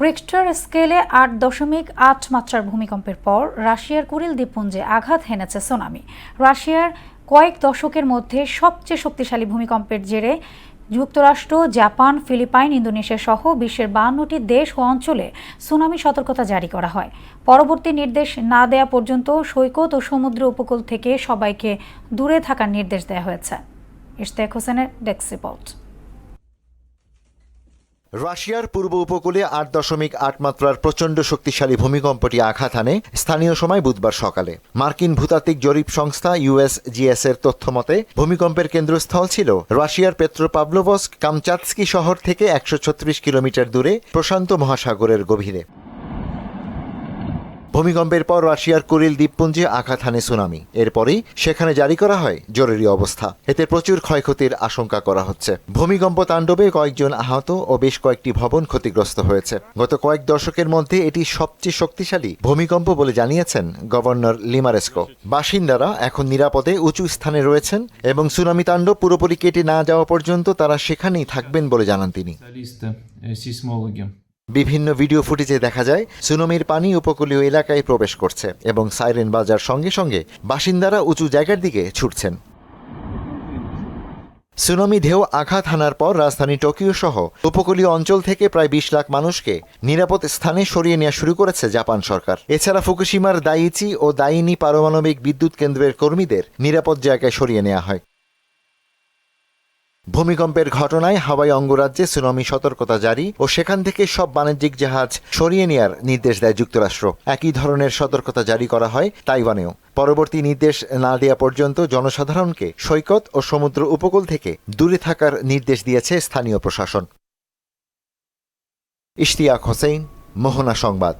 Richter স্কেলে আট দশমিক আট মাত্রার ভূমিকম্পের পর রাশিয়ার কুরিল দ্বীপপুঞ্জে আঘাত হেনেছে সুনামি রাশিয়ার কয়েক দশকের মধ্যে সবচেয়ে শক্তিশালী ভূমিকম্পের জেরে যুক্তরাষ্ট্র, জাপান, ফিলিপাইন, ইন্দোনেশিয়া সহ বিশ্বের বান্নটি দেশ ও অঞ্চলে সুনামি সতর্কতা জারি করা হয়। পরবর্তী নির্দেশ না দেয়া পর্যন্ত সৈকত ও সমুদ্র উপকূল থেকে সবাইকে দূরে থাকার নির্দেশ দেওয়া হয়েছে। ইশতেক হোসেনের ডেস্ক রিপোর্ট। রাশিয়ার পূর্ব উপকূলে আট দশমিক আট মাত্রার প্রচণ্ড শক্তিশালী ভূমিকম্পটি আঘাত আনে স্থানীয় সময় বুধবার সকালে। মার্কিন ভূতাত্ত্বিক জরিপ সংস্থা ইউএসজিএস এর তথ্য মতে, ভূমিকম্পের কেন্দ্রস্থল ছিল রাশিয়ার পেট্রোপাভলোভস্ক কামচাৎস্কি শহর থেকে একশো ছত্রিশ কিলোমিটার দূরে প্রশান্ত মহাসাগরের গভীরে। ভূমিকম্পের পর রাশিয়ার কুরিল দ্বীপপুঞ্জে আঘাত হানে সুনামি। এরপরই সেখানে জারি করা হয় জরুরি অবস্থা। এতে প্রচুর ক্ষয়ক্ষতির আশঙ্কা করা হচ্ছে। ভূমিকম্প তাণ্ডবে কয়েকজন আহত ও বেশ কয়েকটি ভবন ক্ষতিগ্রস্ত হয়েছে। গত কয়েক দশকের মধ্যে এটি সবচেয়ে শক্তিশালী ভূমিকম্প বলে জানিয়েছেন গভর্নর লিমারেস্কো। বাসিন্দারা এখন নিরাপদে উঁচু স্থানে রয়েছেন এবং সুনামি তাণ্ডব পুরোপুরি কেটে না যাওয়া পর্যন্ত তারা সেখানেই থাকবেন বলে জানান তিনি। বিভিন্ন ভিডিও ফুটেজে দেখা যায়, সুনামির পানি উপকূলীয় এলাকায় প্রবেশ করছে এবং সাইরেন বাজার সঙ্গে সঙ্গে বাসিন্দারা উঁচু জায়গার দিকে ছুটছেন। সুনামি ঢেউ আঘাত হানার পর রাজধানী টোকিও সহ উপকূলীয় অঞ্চল থেকে প্রায় বিশ লাখ মানুষকে নিরাপদ স্থানে সরিয়ে নেওয়া শুরু করেছে জাপান সরকার। এছাড়া ফুকুশিমার দাইচি ও দাইনি পারমাণবিক বিদ্যুৎ কেন্দ্রের কর্মীদের নিরাপদ জায়গায় সরিয়ে নেওয়া হয়। ভূমিকম্পের ঘটনায় হাওয়াই অঙ্গরাজ্যে সুনামি সতর্কতা জারি ও সেখান থেকে সব বাণিজ্যিক জাহাজ সরিয়ে নেয়ার নির্দেশ দেয় যুক্তরাষ্ট্র। একই ধরনের সতর্কতা জারি করা হয় তাইওয়ানেও। পরবর্তী নির্দেশ না দেওয়া পর্যন্ত জনসাধারণকে সৈকত ও সমুদ্র উপকূল থেকে দূরে থাকার নির্দেশ দিয়েছে স্থানীয় প্রশাসন। ইশতিয়াক হোসেন মোহনা সংবাদ।